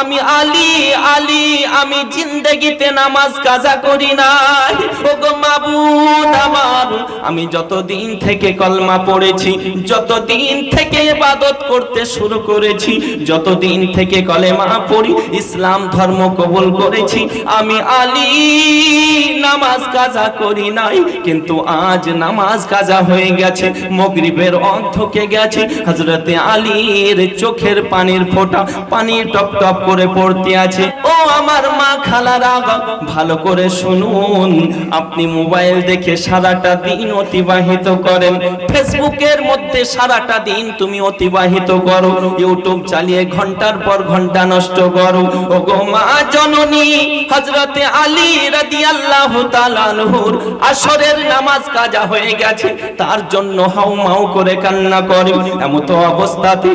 আমি আলী আলী, আমি জিন্দেগিতে নামাজ কাজা করি নাই। ওগো মাবুদ আমার, আমি যতদিন থেকে কলমা পড়েছি, যতদিন থেকে ইবাদত করতে শুরু করেছি, যতদিন থেকে কলেমা পড়ি, ইসলাম ধর্ম কবুল করেছি, আমি আলী, নামাজ কাজা করি নাই। কিন্তু আজ নামাজ কাজা হয়ে গেছে, মগরিবের অর্ধকে গেছে হজরতে আলীর চোখের পানির ফোঁটা, পানি টপ টপ করে পড়তে আছে। ও আমার মা খালারা ভালো করে শুনুন। আপনি মোবাইল দেখে সারাটা দিন অতিবাহিত করেন। ফেসবুকের মধ্যে সারাটা দিন তুমি অতিবাহিত করো। ইউটিউব চালিয়ে ঘণ্টার পর ঘণ্টা নষ্ট করো। ও গো মা জননী হজরতে আলী রাদিয়াল্লাহু তাআলা আনহুর আসরের নামাজ কাজা হয়ে গেছে। তার জন্য হাউ মাউ করে কান্না করে। এমত অবস্থাতে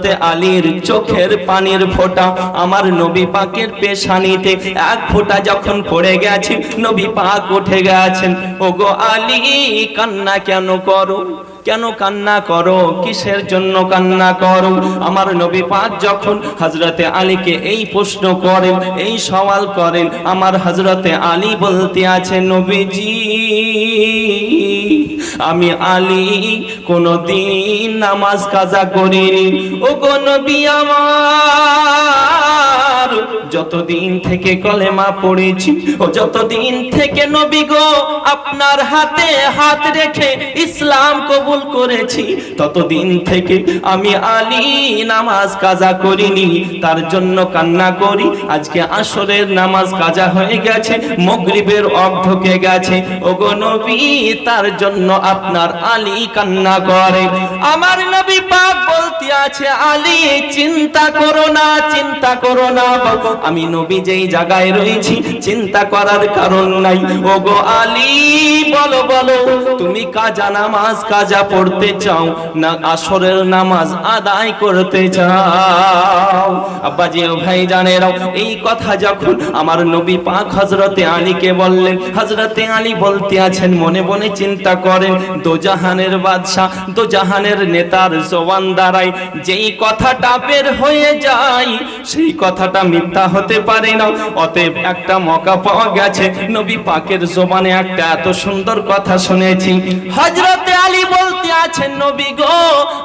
হজরতে আলীর চোখের পানির ফোঁটা আমার নবী পাকের পেশানিতে এক ফোঁটা যখন পড়ে গেছে, নবী পাক উঠে গেছেন, ওগো আলী, কান্না কেন করো? কেন কান্না করো? কিসের জন্য কান্না করো? আমার নবী পাক যখন হজরতে আলীকে এই প্রশ্ন করেন, এই সওয়াল করেন, আমার হজরতে আলী বলতে আছে, নবীজি, আমি আলী কোনদিন নামাজ কাজা করিনি। ও গো নবী আমার যতদিন থেকে কলেমা পড়েছি, ও যতদিন থেকে নবী গো আপনার হাতে হাত রেখে ইসলাম কবুল করেছি, ততদিন থেকে আমি আলী নামাজ কাজা করিনি, তার জন্য কান্না করি আজকে আসরের নামাজ কাজা হয়ে গেছে, মগরিবের অর্ধকে গেছে ও গো নবী, তার জন্য আপনার আলী কান্না করে আমার নবী পাক বলতে আছে, আলী, চিন্তা করো না, চিন্তা করো না। আমি নবী যেই জায়গায় রয়েছি, চিন্তা করার কারণ নাই। ও গো আলী, বলো বলো, তুমি কাজা নামাজ কাজা পড়তে চাও, না আসরের নামাজ আদায় করতে চাও? আব্বাজি ও ভাই জানেরাও, এই কথা যখন আমার নবী পাক হজরতে আলীকে বললেন হজরতে আলী বলতে আছেন, মনে মনে চিন্তা করেন, দোজাহানের বাদশাহ, দোজাহানের নেতার জবান দ্বারাই যেই কথাটা বের হয়ে যায়, সেই কথাটা মিথ্যা হতে পারে না। অতএব একটা মকা পাওয়া গেছে। নবী পাকের জবানে একটা এত সুন্দর কথা শুনেছি। হজরতে আলী বলতে আছেন, নবী গো,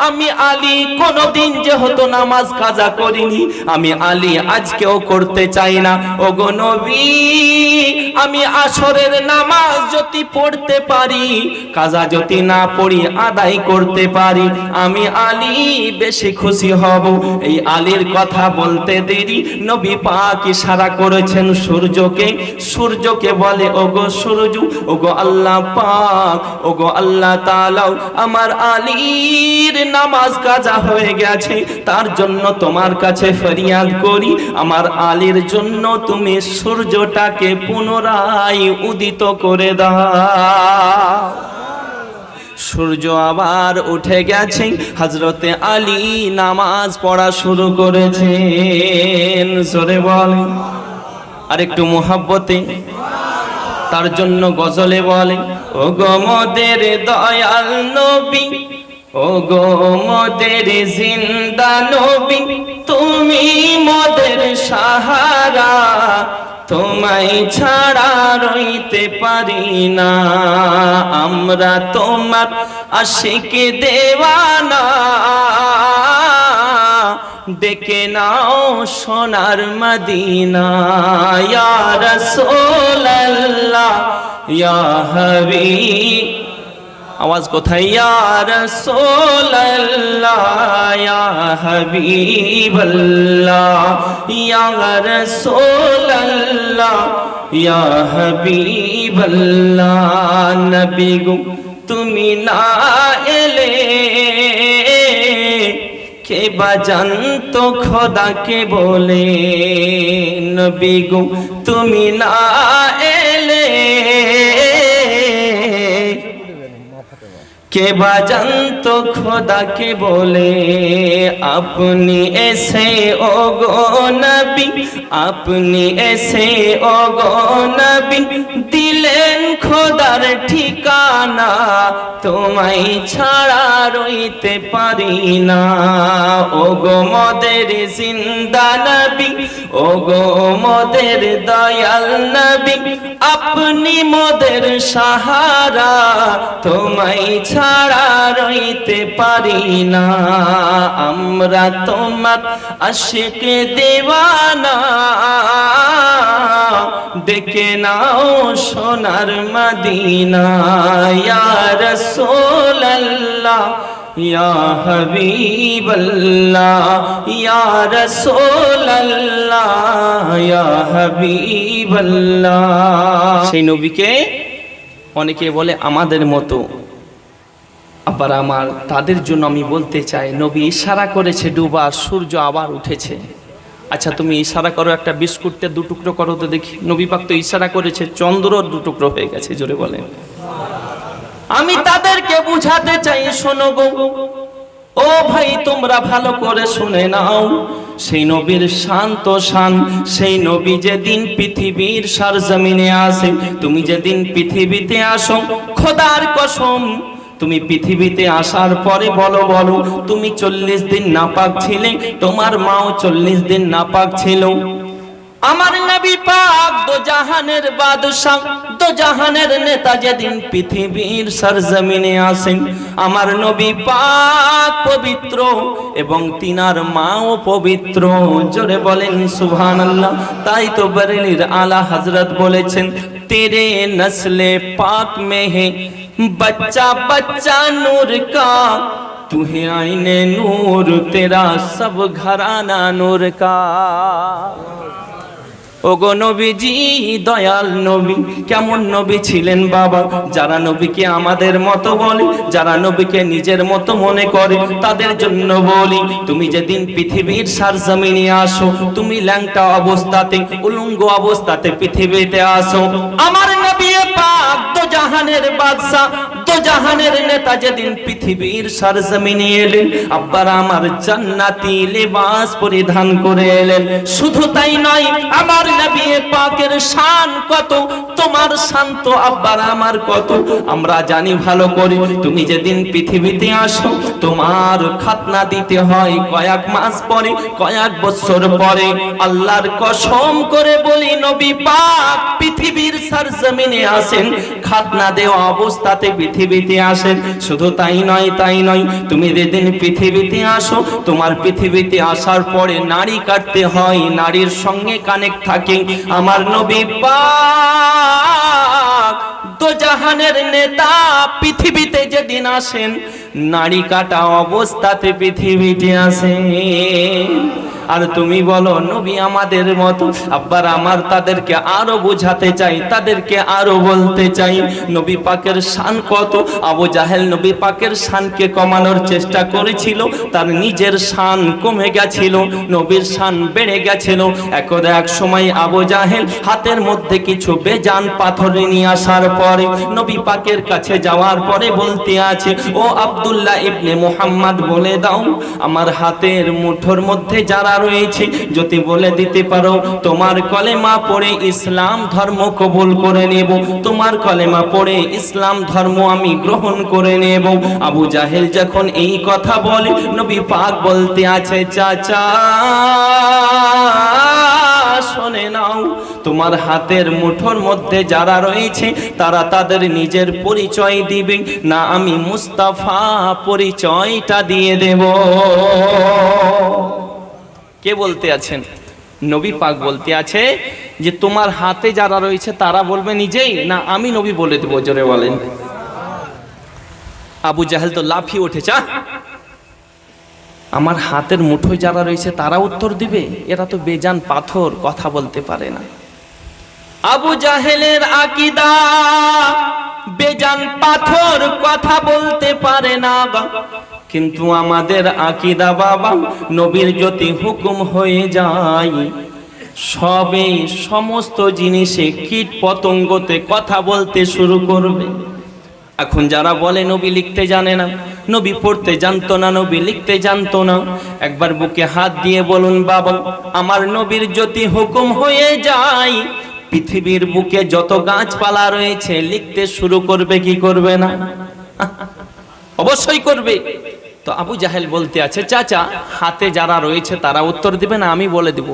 আমি আলী কোনদিন যেহেতু নামাজ কাজা করিনি, আমি আলী আজকেও করতে চাই না। ও গো নবী, আমি আসরের নামাজ যদি পড়তে পারি, কাজা যদি না পড়ি, আদায় করতে পারি, আমি আলী বেশি খুশি হব। এই আলীর কথা বলতে দেরি। নবী পাক ইশারা করেছেন সূর্যকে। সূর্যকে বলে, ওগো সূর্য, ওগো আল্লাহ পাক, ওগো আল্লাহ তাআলাও, আমার আলীর নামাজ কাজা হয়ে গেছে। তার জন্য তোমার কাছে ফরিয়াদ করি, আমার আলীর জন্য তুমি সূর্যটাকে পুনরায় উদিত করে দাও। সূর্য আবার উঠে গেছে। হজরতে আলী নামাজ পড়া শুরু করেছেন। জোরে বলে। আর একটু মোহাব্বতে। তার জন্য গজলে বলে। ও গমদের দয়াল নবী ও গো মোদের জিন্দা নবী, তুমি মদের সাহারা। তোমায় ছাড়া রইতে পারি না। আমরা তোমার আশিকে দেওয়ানা। ডেকে নাও সোনার মদিনা ইয়া রাসূলুল্লাহ, ইয়া হাবিব। আওয়াজ কোথায়? ইয়া রাসূলুল্লাহ, ইয়া হাবিবাল্লাহ, ইয়া রাসূলুল্লাহ, ইয়া হাবিবাল্লাহ, নবী গো, তুমি না এলে কে বাজান্ত খোদাকে বলে? নবী গো, তুমি না কে বা জানত খোদাকে বলে? আপনি এসে ও গো নবী, আপনি এসে ও গো নবী খোদার ঠিকানা, তোমায় ছাড়া রইতে পারি না। ও গো মদের জিন্দা নবী ও গো মদের দয়াল নবী, আপনি মোদের সাহারা, তোমায় ছাড়া রইতে পারি না। আমরা তোমার আশিক দেওয়ানা। ডেকে নাও সোনার মদিনা ইয়া রাসূলুল্লাহ, ইয়া হাবিবাল্লাহ, ইয়া রাসূলুল্লাহ, ইয়া হাবিবাল্লাহ। সেই নবীকে অনেকে বলে আমাদের মতো। আবার আমার তাদের জন্য আমি বলতে চাই, নবী ইশারা করেছে ডুবার সূর্য আবার উঠেছে। আচ্ছা তুমি ইশারা করো একটা বিস্কুটটা দু টুকরো করো তো দেখি। নবী পাক তো ইশারা করেছে চন্দ্র দু টুকরো হয়ে গেছে, জোরে বলেন। আমি তাদেরকে বুঝাতে চাই, শোনো গো। ও ভাই, তোমরা ভালো করে শুনে নাও। সেই নবীর শান্ত শান, সেই নবী যেদিন পৃথিবীর সার জমিনে আসে, তুমি যেদিন পৃথিবীতে আসো, খোদার কসম তুমি পৃথিবীতে আসার পরে বলো বলো, তুমি চল্লিশ দিন নাপাক ছিলে, তোমার মাও চল্লিশ দিন নাপাক ছিল। আমার নবী পাক দো জাহানের বাদশাহ দো জাহানের নেতা যেদিন পৃথিবীর সরজমিনে আসেন, আমার নবী পাক পবিত্র এবং তিনার মাও পবিত্র। জোরে বলেন, সুবহানাল্লাহ, তাই তো বরেলির আলা হযরত বলেছেন, তেরে নসলে পাক মে হে बच्चा बच्चा नूर का तू है आईने नूर तेरा सब घराना नूर का ওগো নবীজি দয়াল নবী কেমন নবী ছিলেন বাবা যারা নবীকে আমাদের মতো বলে যারা নবীকে নিজের মতো মনে করে তাদের জন্য বলি তুমি যেদিন পৃথিবীর সার জমিনে আসো তুমি ল্যাংটা অবস্থাতে উলঙ্গ অবস্থাতে পৃথিবীতে আসো আমার নবী পাক দো জাহানের বাদশা দো জাহানের নেতা যেদিন পৃথিবীর সার জমিনে এলেন, আব্বার আমার জান্নাতি লেবাস পরিধান করে এলেন। শুধু তাই নয়, আমার নবী পাকের শান কত, তোমার শান্ত আব্বার আমার কত। আমরা জানি ভালো করে, তুমি যেদিন পৃথিবীতে আসো, তোমার খাতনা দিতে হয় কয়েক মাস পরে, কয়েক বছর পরে। আল্লাহর কসম করে বলি, নবী পাক পৃথিবীর সরজমিনে আসেন খাতনা দেওয়া অবস্থাতে পৃথিবীতে আসেন। শুধু তাই নয় তাই নয়, তুমি যেদিন পৃথিবীতে আসো, তোমার পৃথিবীতে আসার পরে নারী কাটতে হয়, নারীর সঙ্গে কানেক্ট থাকে। আমার নবী পাক জাহানের নেতা পৃথিবীতে যেদিন আসেন, নারী কাটা অবস্থাতে পৃথিবীতে আসেন। আর তুমি বলো, নবী আমাদের মতো, আব্বার আমার তাদেরকে আরও বোঝাতে চাই, তাদেরকে আরও বলতে চাই, নবী পাকের শান কত? আবু জাহেল নবী পাকের শানকে কমানোর চেষ্টা করেছিল, তার নিজের শান কমে গেছিল, নবীর শান বেড়ে গেছিল। একদা এক সময় আবু জাহেল হাতের মধ্যে কিছু বেজান পাথর নিয়ে আসার পরে, নবী পাকের কাছে যাওয়ার পরে বলতে আছে, ও আব্দুল্লাহ ইবনে মুহাম্মদ বলে দাও, আমার হাতের মুঠোর মধ্যে যারা রয়েছে যদি বলে দিতে পারো, তোমার কলেমা পড়ে ইসলাম ধর্ম কবুল করে নেব। তোমার কলেমা পড়ে ইসলাম ধর্ম আমি গ্রহণ করে নেব। আবু জাহেল যখন এই কথা বলে, নবী পাক বলতে আছে, চাচা, শোনে নাও, তোমার হাতের মুঠোর মধ্যে যারা রয়েছে, তারা তাদের নিজের পরিচয় দিবে। না, আমি মুস্তাফা পরিচয়টা দিয়ে দেব। কে বলতে আছেন? নবী পাক বলতে আছে যে, তোমার হাতে যারা রয়েছে, তারা বলবে নিজেই, না আমি নবী বলে দেবো জোরে বলেন। আবু জাহেল তো লাফিয়ে উঠেছে! আমার হাতের মুঠোয় যারা রয়েছে, তারা উত্তর দিবে। এরা তো বেজান পাথর, কথা বলতে পারে না। আবু জাহেলের আকিদা, বেজান পাথর, কথা বলতে পারে না কিন্তু আমাদের আকিদা বাবা, নবীর যদি হুকুম হয়ে যায়, সবে সমস্ত জিনিসে কীট পতঙ্গতে কথা বলতে শুরু করবে। এখন যারা বলে নবী লিখতে জানে না, নবী পড়তে জানতো না, নবী লিখতে জানতো না, একবার বুকে হাত দিয়ে বলুন, বাবা, আমার নবীর যদি হুকুম হয়ে যায়, পৃথিবীর বুকে যত গাছপালা রয়েছে, লিখতে শুরু করবে, কি করবে না? অবশ্যই করবে। তো আবু জাহেল বলতে আছে, চাচা, হাতে যারা রয়েছে তারা উত্তর দিবে না, আমি বলে দেব।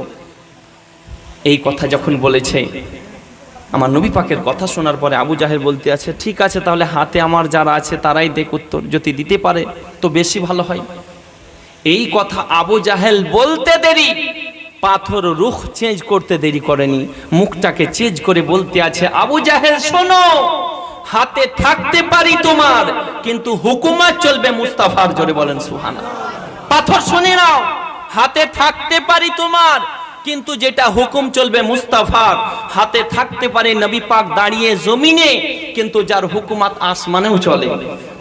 এই কথা যখন বলেছে, আমার নবী পাকের কথা শোনার পরে আবু জাহেল বলতে আছে, ঠিক আছে, তাহলে হাতে আমার যারা আছে তারাই দেখ উত্তর, যদি দিতে পারে তো বেশি ভালো হয়। এই কথা আবু জাহেল বলতে দেরি, পাথর রুখ চেঞ্জ করতে দেরি করেনি, মুখটাকে চেঞ্জ করে বলতে আছে, আবু জাহেল, শোনো! হাতে থাকতে পারি তোমার, কিন্তু হুকুমাত চলবে মুস্তাফার জোরে বলেন সুহানা পাথর শুনে নাও, হাতে থাকতে পারি তোমার, কিন্তু যেটা হুকুম চলবে মুস্তাফার, হাতে থাকতে পারে নবী পাক দাঁড়িয়ে জমিনে, কিন্তু যার হুকুমাত আসমানেও চলে।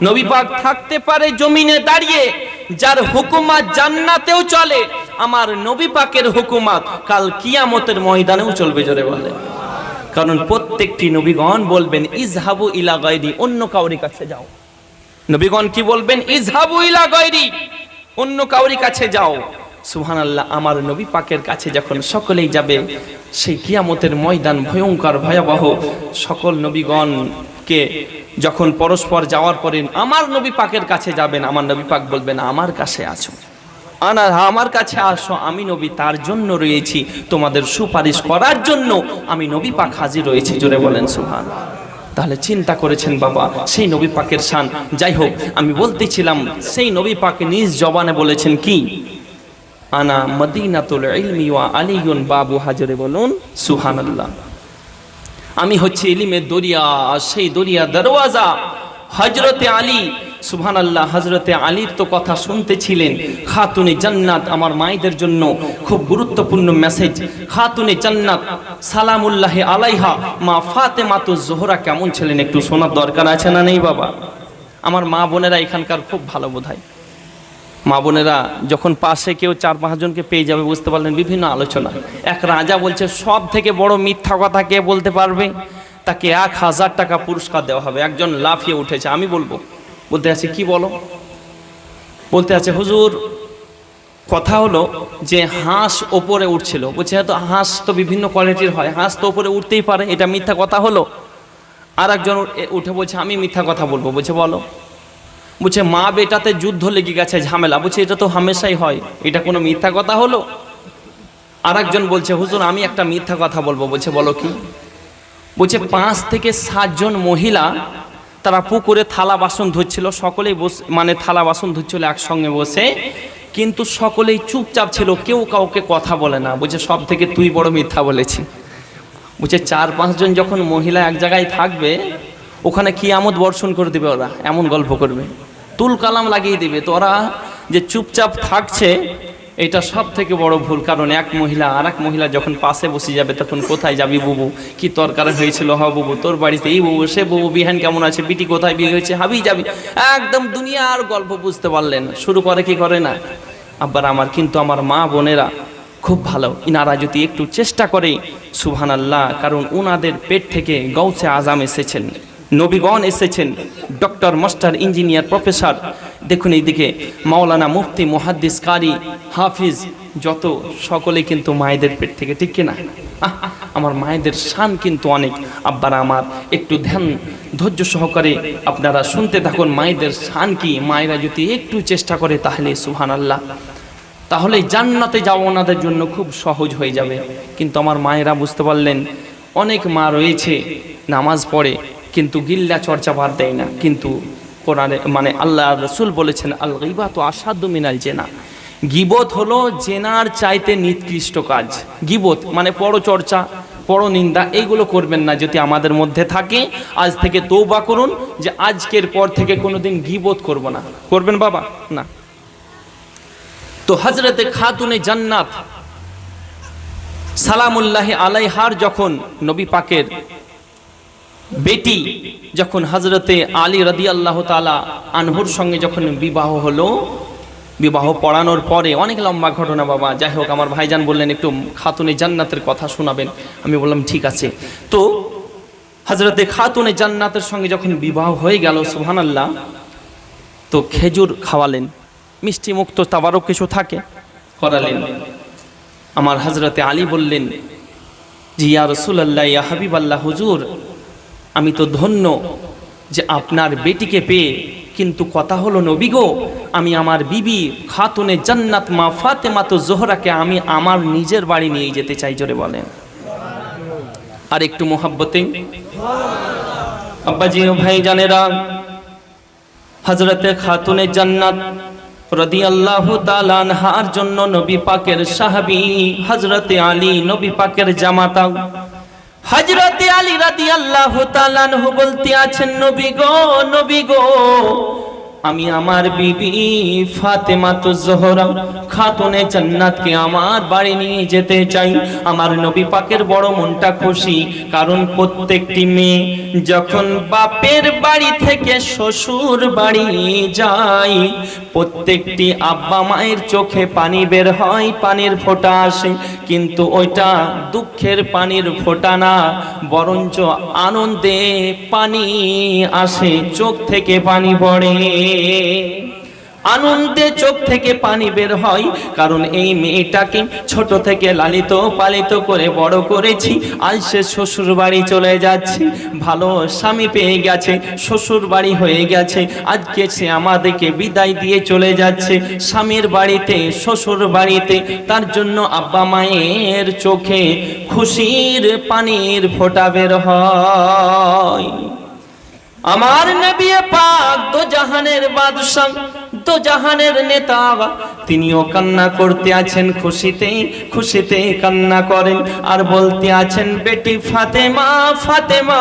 নবী পাক থাকতে পারে জমিনে দাঁড়িয়ে, যার হুকুমাত জান্নাতেও চলে, আমার নবী পাকের হুকুমাত কাল কিয়ামতের ময়দানেও চলবে জোরে বলে কারণ প্রত্যেকটি নবীগণ বলবেন, ইজহাবু ইলা গায়রি অন্য কাউরি কাছে যাও। নবীগণ কি বলবেন, ইজহাবু ইলা গায়রি অন্য কাউরি কাছে যাও। সুবহানাল্লাহ, আমার নবী পাকের কাছে যখন সকলেই যাবে, সেই কিয়ামতের ময়দান ভয়ঙ্কর, ভয়াবহ সকল নবীগণকে যখন পরস্পর যাওয়ার পরে, আমার নবী পাকের কাছে যাবেন আমার নবী পাক বলবেন, আমার কাছে আছো। আনা আমার কাছে আসো, আমি নবী, তার জন্য রয়েছি। তোমাদের সুপারিশ করার জন্য আমি নবী পাক হাজির রয়েছি, জোরে বলেন সুহান তাহলে চিন্তা করেছেন বাবা, সেই নবী পাকের শান। যাই হোক, আমি বলতেছিলাম, সেই নবী পাক নিজ জবানে বলেছেন কি? আনা মদিনাতুল ইলমি ওয়া আলিয়ুন বাবু হাজরে বলুন সুবহানাল্লাহ। আমি হচ্ছে ইলিমের দরিয়া সেই দরিয়া দরওয়াজা হজরতে আলী সুবহান আল্লাহ হজরতে আলীর তো কথা শুনতেছিলেন। খাতুনে জান্নাত আমার মায়েদের জন্য খুব গুরুত্বপূর্ণ মেসেজ খাতুনে জান্নাত, সালামুল্লাহ আলাইহা, মা ফাতেমাতু জোহরা কেমন ছিলেন একটু শোনার দরকার আছে না নেই বাবা? আমার মা বোনেরা এখানকার খুব ভালো বোধহয়। মা বোনেরা যখন পাশে কেউ চার পাঁচজনকে পেয়ে যাবে বুঝতে পারলেন বিভিন্ন আলোচনা। এক রাজা বলছে, সব থেকে বড় মিথ্যা কথা কে বলতে পারবে? তাকে এক হাজার টাকা পুরস্কার দেওয়া হবে। একজন লাফিয়ে উঠেছে। আমি বলব বলতে আছে, কি বলো? বলতে আছে, হুজুর, কথা হলো যে হাঁস ওপরে উঠছিল। বলছে হয়তো হাঁস তো বিভিন্ন কোয়ালিটির হয়। হাঁস তো ওপরে উঠতেই পারে, এটা মিথ্যা কথা হলো? আর একজন উঠে বলছে, আমি মিথ্যা কথা বলব। বলছে, বলো। বলছে, মা বেটাতে যুদ্ধ লেগে গেছে ঝামেলা। বলছে, এটা তো হামেশাই হয়। এটা কোনো মিথ্যা কথা হলো? আর একজন বলছে, হুজুর, আমি একটা মিথ্যা কথা বলব। বলছে, বলো কি? বলছে, পাঁচ থেকে সাতজন মহিলা তারা পুকুরে থালা বাসন ধুচ্ছিল, সকলেই বসে মানে থালা বাসন ধুচ্ছিল একসঙ্গে বসে। কিন্তু সকলেই চুপচাপ ছিল, কেউ কাউকে কথা বলে না। বলছে সব থেকে তুই বড় মিথ্যা বলেছি। বলছে চার পাঁচজন যখন মহিলা এক জায়গায় থাকবে, ওখানে কি আমোদ বর্ষণ করে দেবে ওরা, এমন গল্প করবে। তুল কালাম লাগিয়ে দেবে। তো ওরা যে চুপচাপ থাকছে এটা সব থেকে বড় ভুল, কারণ এক মহিলা আর এক মহিলা যখন পাশে বসে যাবে, তখন কোথায় যাবি বুবু? কি তরকার হয়েছিল? হ বুবু, তোর বাড়িতে এই বুবু, সে বুবু, বিহান কেমন আছে? বিটি কোথায় বিয়ে হয়েছে? হাবি যাবি। একদম দুনিয়ার গল্প বুঝতে পারলেন। শুরু করে কি করে না? আবার আমার, কিন্তু আমার মা বোনেরা খুব ভালো। ইনারা যদি একটু চেষ্টা করে সুবহান আল্লাহ কারণ উনাদের পেট থেকে গৌসে আজাম এসেছেন। নবীগণ এসেছেন। Doctor, master, engineer, professor. দেখুন এইদিকে মাওলানা মুফতি, মুহাদ্দিস, কারি, হাফিজ, যত সকলে কিন্তু মায়েদের পেট থেকে, ঠিক কিনা? আমার মায়েদের শান কিন্তু অনেক। আব্বারা আমার, একটু ধ্যান ধৈর্য সহকারে আপনারা শুনতে থাকুন, মায়েদের শান কি? মায়েরা যদি একটু চেষ্টা করে তাহলে সুহান আল্লাহ তাহলে জান্নাতে যাওয়া ওনাদের জন্য খুব সহজ হয়ে যাবে। কিন্তু আমার মায়েরা বুঝতে পারলেন, অনেক মা রয়েছে, নামাজ পড়ে কিন্তু গিল্লা চর্চা বাদ দেয় না। কিন্তু কোরআনে মানে আল্লাহ রসুল বলেছেন আল গিবা তো আসাধ্য মিনাল জেনা। গিবত হলো জেনার চাইতে নিকৃষ্ট কাজ। গিবত মানে পরচর্চা, পরনিন্দা, এইগুলো করবেন না যদি আমাদের মধ্যে থাকে। আজ থেকে তৌবা করুন যে আজকের পর থেকে কোনোদিন গিবত করব না। করবেন বাবা? না। তো হজরতে খাতুনে জান্নাত সালামুল্লাহ আলাইহার যখন নবী পাকের বেটি যখন হজরতে আলী রদি আল্লাহ তালা আনহুর সঙ্গে যখন বিবাহ হলো, বিবাহ পড়ানোর পরে অনেক লম্বা ঘটনা বাবা, যাই হোক আমার ভাইজান বললেন, একটু খাতুনে জান্নাতের কথা শোনাবেন। আমি বললাম, ঠিক আছে। তো হজরতে খাতুনে জান্নাতের সঙ্গে যখন বিবাহ হয়ে গেল সুহানাল্লাহ তো খেজুর খাওয়ালেন। মিষ্টি মুক্ত তাবারও কিছু থাকে, করালেন। আমার হজরতে আলী বললেন, জি ইয়া রসুল্লাহ ইয়া হাবিব আল্লাহ হুজুর আমি তো ধন্য যে আপনার বেটিকে পেয়ে কিন্তু কথা হলো, নবী গো, আমি আমার বিবি খাতুনে জান্নাত মা ফাতেমা তো জোহরাকে আমি আমার নিজের বাড়ি নিয়ে যেতে চাই। জোরে বলেন। আর একটু মোহাব্বতে। আব্বাজি ভাই জানেরা হজরতে খাতুনে জান্নাত রাদিয়াল্লাহু তাআলা আনহার জন্য নবী পাকের সাহাবী হজরতে আলী, নবী পাকের জামাতা হযরতে আলী রাদিয়াল্লাহু তাআলা আনহু বলতে আছেন নবী গো নবী গো আমি আমার বিবি ফাতেমা তো জোহরা খাতুনে জান্নাতকে আমার বাড়ি নিয়ে যেতে চাই। আমার নবী পাকের বড় মনটা খুশি, কারণ প্রত্যেকটি মেয়ে যখন বাপের বাড়ি থেকে শ্বশুর বাড়ি যায়, প্রত্যেকটি আব্বা মায়ের চোখে পানি বের হয়, পানির ফোঁটা আসে। কিন্তু ওইটা দুঃখের পানির ফোঁটা না, বরঞ্চ আনন্দে পানি আসে, চোখ থেকে পানি পড়ে। আনন্দে চোখ থেকে পানি বের হয়, কারণ এই মেয়েটাকে ছোট থেকে লালিত, পালিত করে বড় করেছি। আজ সে শ্বশুর বাড়ি চলে যাচ্ছে। ভালো স্বামী পেয়ে গেছে শ্বশুর বাড়ি হয়ে গেছে। আজকে সে আমাদেরকে বিদায় দিয়ে চলে যাচ্ছে। স্বামীর বাড়িতে, শ্বশুর বাড়িতে, তার জন্য আব্বা মায়ের চোখে খুশির পানির ফোটা বের হয়। আমার নবী পাক তো জাহানের বাদশাহ। দো জাহানের নেতা। তিনিও কান্না করতে আছেন খুশিতে খুশিতে কান্না করেন। আর বলতে আছেন, বেটি ফাতেমা ফাতেমা,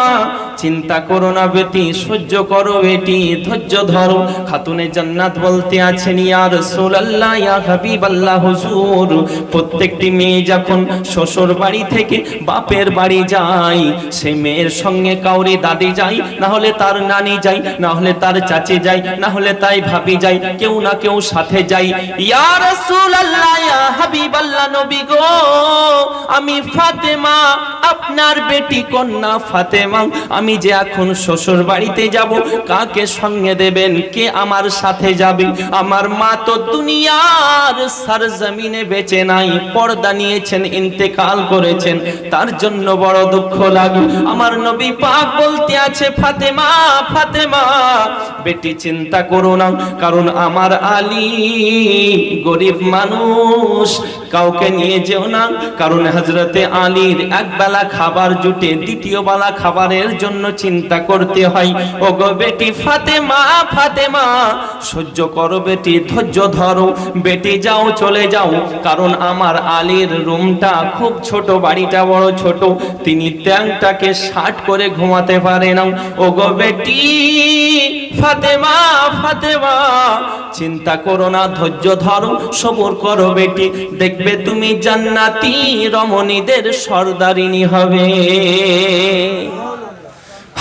চিন্তা করো না বেটি, সহ্য করো বেটি, ধৈর্য ধরো। খাতুনে জান্নাত বলতে আছেন, ইয়া রাসূলুল্লাহ, ইয়া হাবিবাল্লাহ, হুজুর। প্রত্যেকটি মেয়ে যখন শ্বশুর বাড়ি থেকে বাপের বাড়ি যায়, সে মেয়ের সঙ্গে কাউরে দাদি যায়, না হলে তার নানি যায়, না হলে তার চাচি যায়, না হলে তাই ভাবি যায় কেউ না কেউ সাথে যাই। ইয়া রাসূলুল্লাহ ইয়া হাবিবাল্লাহ নবী গো। আমি ফাতেমা, আপনার বেটি কন্যা ফাতেমা। আমি যে এখন শ্বশুর বাড়িতে যাব, কাকে সঙ্গে দেবেন? কে আমার সাথে যাবে? আমার মা তো দুনিয়ার সরজমিনে বেঁচে নাই, পর্দা নিয়েছেন, ইন্তেকাল করেছেন। তার জন্য বড় দুঃখ লাগে। আমার নবী পাক বলতে আছে, ফাতেমা ফাতেমা, বেটি চিন্তা করো না, কারণ আমার আলী গরিব মানুষ কাউকে নিয়ে যেও না, কারণ হজরতে আলীর এক বেলা খাবার জুটে দ্বিতীয় বেলা খাবারের জন্য চিন্তা করতে হয়। ও গো বেটি ফাতেমা ফাতেমা, সহ্য করো বেটি, ধৈর্য ধরো। বেটি যাও, চলে যাও, কারণ আমার আলীর রুমটা খুব ছোট, বাড়িটা বড় ছোট। তিনি ট্যাংটাকে শার্ট করে ঘুমাতে পারে না। ও গো বেটি ফাতেমা ফাতেমা, চিন্তা করো না, ধৈর্য ধরো, সবর করো বেটি। দেখবে তুমি জান্নাতি রমণীদের সর্দারিনী হবে।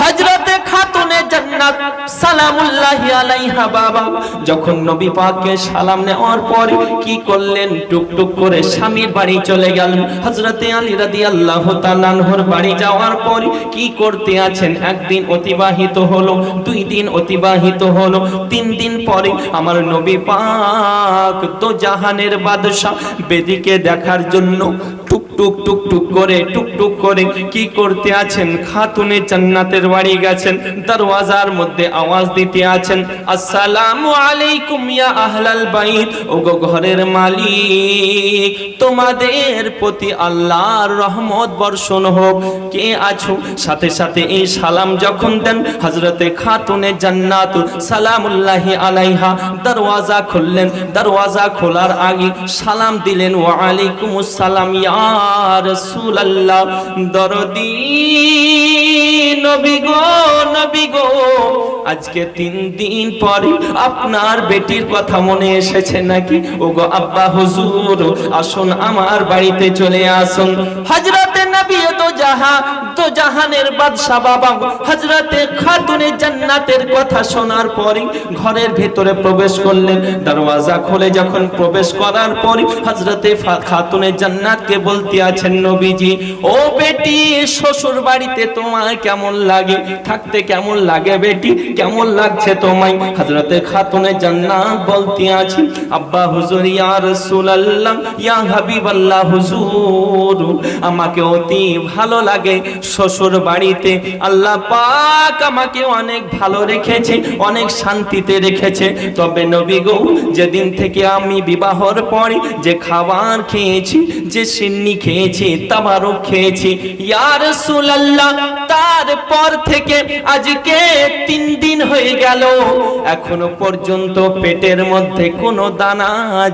হজরতে খাতুনে জান্নাত, সালামুল্লাহি আলাইহা বাবা। যখন নবী পাককে সালাম নেওয়ার পরে কি করলেন? টুকটুক করে স্বামীর বাড়ি চলে গেলেন। হজরতে আলী রাদিয়াল্লাহু তাআলা আনহুর বাড়ি যাওয়ার পর কি করতে আছেন? একদিন অতিবাহিত হলো, দুই দিন অতিবাহিত হলো, তিন দিন পরে আমার নবী পাক তো জাহানের বাদশা বেদিকে দেখার জন্য টুক টুক করে টুক করে কি করতে আছেন? খাতুনে জান্নাতের বাড়ি গেছেন, দরওয়াজার মধ্যে আওয়াজ দিতে আছেন, আসসালামু আলাইকুম ইয়া আহলাল বাইত। ওগো ঘরের মালিক, তোমাদের প্রতি আল্লাহর রহমত বর্ষণ হোক। কে আছো? সাথে সাথে এই সালাম যখন দেন, হযরতে খাতুনে জান্নাত সালামুল্লাহি আলাইহা দরওয়াজা খুললেন। দরওয়াজা খোলার আগে সালাম দিলেন, ওয়া আলাইকুমুস সালাম ইয়া রাসূলুল্লাহ, দরদি। আজকে তিন দিন পরে আপনার বেটির কথা মনে এসেছে নাকি? ওগো আব্বা হুজুর, আসুন আমার বাড়িতে চলে আসুন। হযরতে নবী তো জাহা তো জাহানের বাদশা বাবা হযরতে খাতুনে জান্নাতের কথা শোনার পরে ঘরের ভেতরে প্রবেশ করলেন। দরওয়াজা খুলে যখন প্রবেশ করার পরে হযরতে খাতুনে জান্নাতকে বলতে আছেন নবীজি, ও বেটি শ্বশুর বাড়িতে তোমার কেমন লাগে? থাকতে কেমন লাগে বেটি? কেমন লাগছে তোমায়? হজরতে খাতুনে জান্নাত বলতে আছি আব্বা হুজুর, ইয়া রাসূলুল্লাহ, ইয়া হাবিবাল্লাহ হুজুর, আমাকে অতি ভালো লাগে শ্বশুর বাড়িতে আল্লাহ পাক আমাকে অনেক ভালো রেখেছে, অনেক শান্তিতে রেখেছে। তবে নবী গো, যেদিন থেকে আমি বিবাহর পরে যে খাবার খেয়েছি, যে সিন্নি খেয়েছি তাবারও খেয়েছি। ইয়া রাসূলুল্লাহ, তারপর থেকে আজকে তিন দিন হয়ে গেল। এখনও পর্যন্ত পেটের মধ্যে কোনো দানা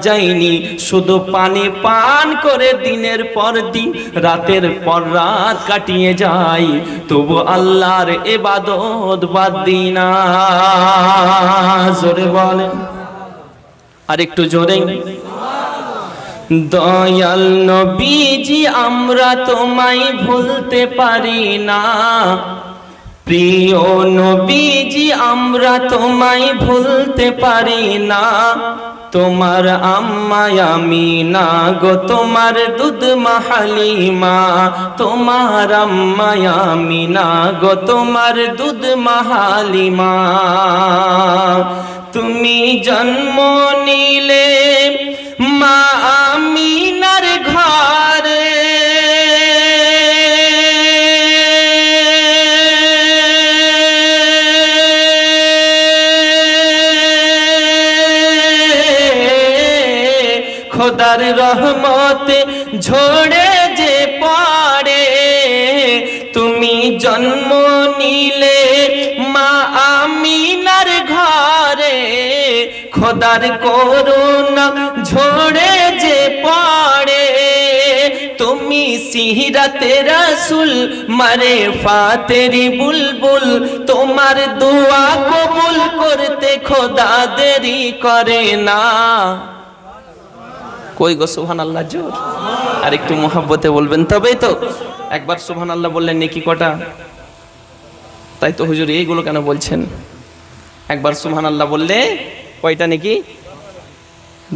যায়নি। শুধু পানি পান করে দিনের পর দিন, রাতের পর রাত কাটিয়ে যাই তবু আল্লাহর এবাদত বাদ দিই না। জোরে বলে আর একটু জোরে। দয়াল নবীজি, আমরা তোমায় ভুলতে পারি না। প্রিয় নবীজি, আমরা তোমায় ভুলতে পারি না। তোমার আম্মায় আমি না গো, তোমার দুধ মাহালিমা। তোমার আম্মায় আমি না গো, তোমার দুধ মাহালিমা। তুমি জন্ম নিলে মা আমিনার ঘরে। খোদার রহমতে ঝরে যে পড়ে তুমি জন্ম নিলে মা আমিনার ঘরে। খোদার করুণা সিহরাতে রাসুল, মারে ফাতেরি বুলবুল, তোমার দোয়া কবুল করতে খোদা দেরি করে না। কই গো সুহান আল্লাহ জোর? আর একটু মোহাব্বতে বলবেন তবেই তো। একবার সুহান আল্লাহ বললেন, নেকি কটা? তাই তো হুজুর এইগুলো কেন বলছেন? একবার সুহান আল্লাহ বললে, কয়টা নাকি?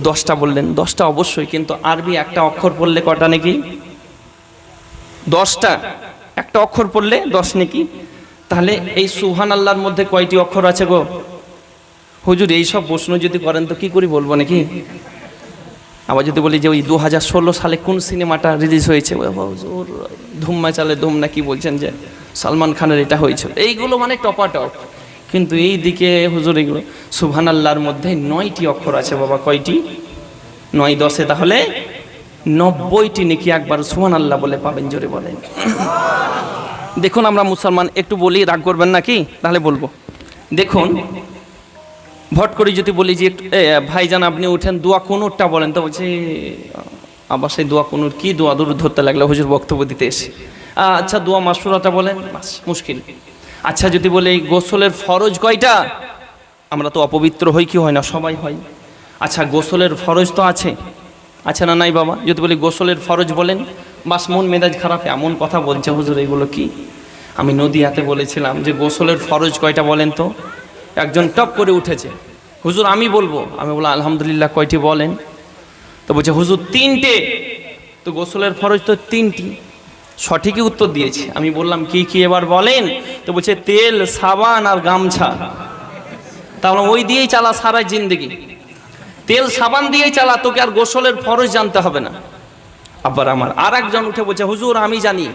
দশটা বললেন, দশটা অবশ্যই, কিন্তু আরবি একটা অক্ষর পড়লে কটা নাকি? দশটা, একটা অক্ষর পড়লে দশ নাকি? তাহলে এই সুহান আল্লাহর মধ্যে কয়টি অক্ষর আছে গো? হুজুর, এই সব প্রশ্ন যদি করেন তো কি করি বলব নাকি? আবার যদি বলি যে ওই দু হাজার ষোলো সালে কোন সিনেমাটা রিলিজ হয়েছে? ধুম্মা চালে ধুম না কি বলছেন যে? সালমান খানের এটা হয়েছিল। এইগুলো মানে টপাটপ। কিন্তু এই দিকে হুজুর, এগুলো সুবহান আল্লাহর মধ্যে নয়টি অক্ষর আছে বাবা, কয়টি? নয় দশে তাহলে নব্বইটি নাকি একবার সুহান আল্লাহ বলে পাবেন, জোরে বলেন। দেখুন আমরা মুসলমান, একটু বলি, রাগ করবেন নাকি? তাহলে বলব। দেখুন, ভট করে যদি বলি যে ভাইজান আপনি উঠেন, দোয়া কোনুরটা বলেন, তো বলছে, আবার সেই দোয়া কোনুর কি দোয়া দূর ধরতে লাগল, হুজুর বক্তব্য দিতে এসে। আচ্ছা দোয়া মাসুরাটা বলেন মুশকিল। আচ্ছা যদি বলে, গোসলের ফরজ কয়টা? আমরা তো অপবিত্র হই, কি হয় না? সবাই হয়। আচ্ছা গোসলের ফরজ তো আছে। আচ্ছা না, নাই বাবা, যদি বলি গোসলের ফরজ বলেন, বাস মন মেজাজ খারাপ, এমন কথা বলছে হুজুর, এগুলো কি? আমি নদিয়াতে বলেছিলাম যে গোসলের ফরজ কয়টা বলেন তো? একজন টপ করে উঠেছে। হুজুর, আমি বলব, আমি বললাম, আলহামদুলিল্লাহ, কয়টি বলেন? তো বলছে, হুজুর, তিনটে। তো গোসলের ফরজ তো তিনটি। সঠিকই উত্তর দিয়েছি। আমি বললাম, কি কি এবার বলেন? তো বলছে, তেল, সাবান আর গামছা। তাহলে ওই দিয়েই চালা সারা জিন্দগি। তেল সাবান দিয়েই চালা, তোকে আর গোসলের ফরজ জানতে হবে না। আবার আমার আর একজন উঠে বলছে, হুজুর, আমি জানি,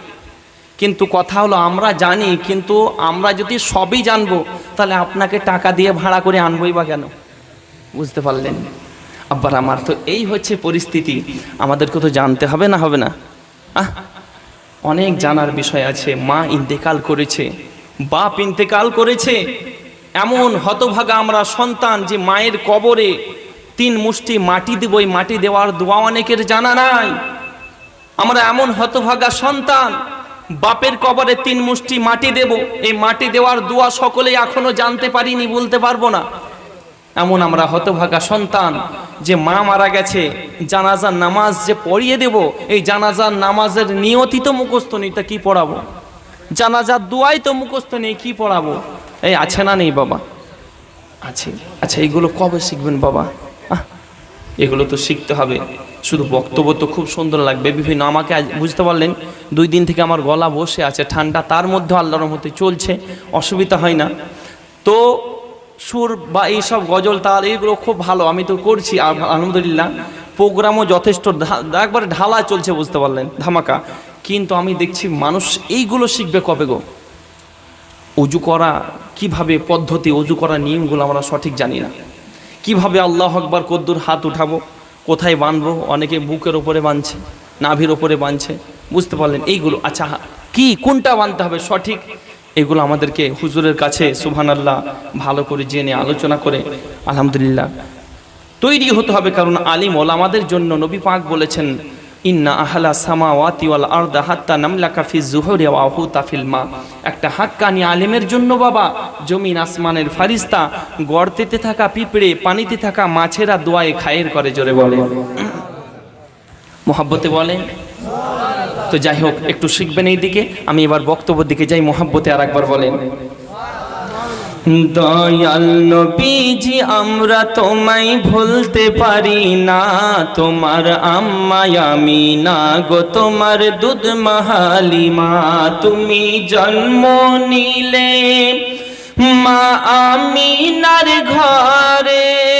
কিন্তু কথা হলো আমরা জানি, কিন্তু আমরা যদি সবই জানব, তাহলে আপনাকে টাকা দিয়ে ভাড়া করে আনবই বা কেন? বুঝতে পারলেন? আব্বার আমার তো এই হচ্ছে পরিস্থিতি, আমাদেরকে তো জানতে হবে না হবে না। আহ, অনেক জানার বিষয় আছে, মা ইন্তেকাল করেছে, বাপ ইন্তেকাল করেছে, এমন হতভাগা আমরা সন্তান যে মায়ের কবরে তিন মুষ্টি মাটি দেব ওই মাটি দেওয়ার দোয়া অনেকের জানা নাই। আমরা এমন হতভাগা সন্তান, বাপের কবরে তিন মুষ্টি মাটি দেব, এই মাটি দেওয়ার দোয়া সকলেই এখনও জানতে পারিনি, বলতে পারব না। এমন আমরা হতভাগা সন্তান যে মা মারা গেছে, জানাজার নামাজ যে পড়িয়ে দেব, এই জানাজার নামাজের নিয়তি তো মুখস্থ নেই, তা কি পড়াবো? জানাজার দোয়াই তো মুখস্থ নেই, কি পড়াবো? এই আছে না নেই বাবা? আছে। আচ্ছা এইগুলো কবে শিখবেন বাবা? এগুলো তো শিখতে হবে। শুধু বক্তব্য তো খুব সুন্দর লাগবে। বিভিন্ন আমাকে আজ বুঝতে পারলেন, দুই দিন থেকে আমার গলা বসে আছে, ঠান্ডা তার মধ্যে আল্লাহর মধ্যে চলছে, অসুবিধা হয় না। তো সুর বা এইসব গজল, তাল এইগুলো খুব ভালো, আমি তো করছি, আল- আলহামদুলিল্লাহ। প্রোগ্রামও যথেষ্ট একবারে ঢালা চলছে বুঝতে পারলেন, ধামাকা। কিন্তু আমি দেখছি মানুষ এইগুলো শিখবে কবে গো? অজু করা কীভাবে পদ্ধতি অজু করা নিয়মগুলো আমরা সঠিক জানি না। কীভাবে আল্লাহ আকবার কদ্দুর হাত উঠাবো? কোথায় বানবো? অনেকে বুকের ওপরে বাঁধছে নাভির ওপরে বাঁধছে বুঝতে পারলেন, এইগুলো আচ্ছা কি, কোনটা বানতে হবে? সঠিক? এগুলো আমাদেরকে হুজুরের কাছে সুবহান আল্লাহ ভালো করে জেনে আলোচনা করে, আলহামদুলিল্লাহ। তৈরি হতে হবে, কারণ আলিম ওলামাদের জন্য নবী পাক বলেছেন ইন্না আহলা সামাওয়াতি ওয়াল আরদা হাত্তা নামলাকা ফি যুহুরি ওয়া হুতা ফিল মা। একটা হাক্কানি আলেমের জন্য বাবা, জমিন আসমানের ফারিস্তা, গর্তেতে থাকা পিঁপড়ে, পানিতে থাকা মাছেরা দোয়ায়ে খায়ের করে জোরে বলে। মোহাব্বতে বলে, তো যাই হোক, একটু শিখবেন এই দিকে আমি এবার বক্তব্যের দিকে যাই, মোহাব্বতে আর একবার বলেন। দয়াল নবীজি, আমরা তোমায় ভুলতে পারি না। তোমার আম্মায় আমি না গো, তোমার দুধ মাহালিমা তুমি জন্ম নিলে মা আমিনার ঘরে।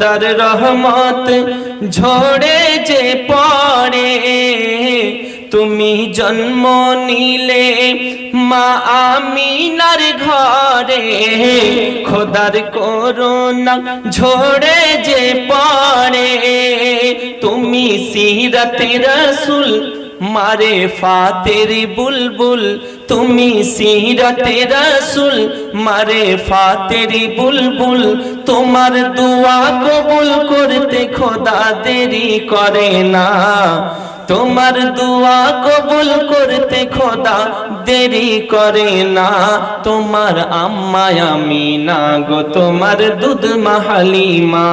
খোদার রহমত ঝরে যে পড়ে, তুমি জন্ম নিলে মা আমিনার ঘরে। খোদার করোনা ঝরে যে পড়ে, তুমি সিরাতে রসুল মারে ফাতেরি বুলবুল, তুমি সিরাতে রাসুল। মারে ফাতেরি বুলবুল, তোমার দুয়া কবুল করতে খোদা দেরি করে না। তোমার দোয়া কবুল করতে খোদা দেরি করে না। তোমার আম্মায় আমি না গো, তোমার দুধ মাহালিমা।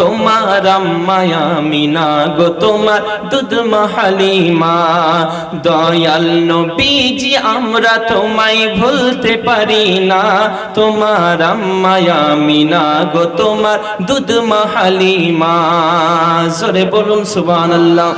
তোমার আম্মায় আমি না গো, তোমার দুধ মাহালিমা। দয়াল নবীজি, আমরা তোমায় ভুলতে পারি না। তোমার আম্মায় আমি না গো, তোমার দুধ মাহালিমা। সরে বলুন সুবহানাল্লাহ।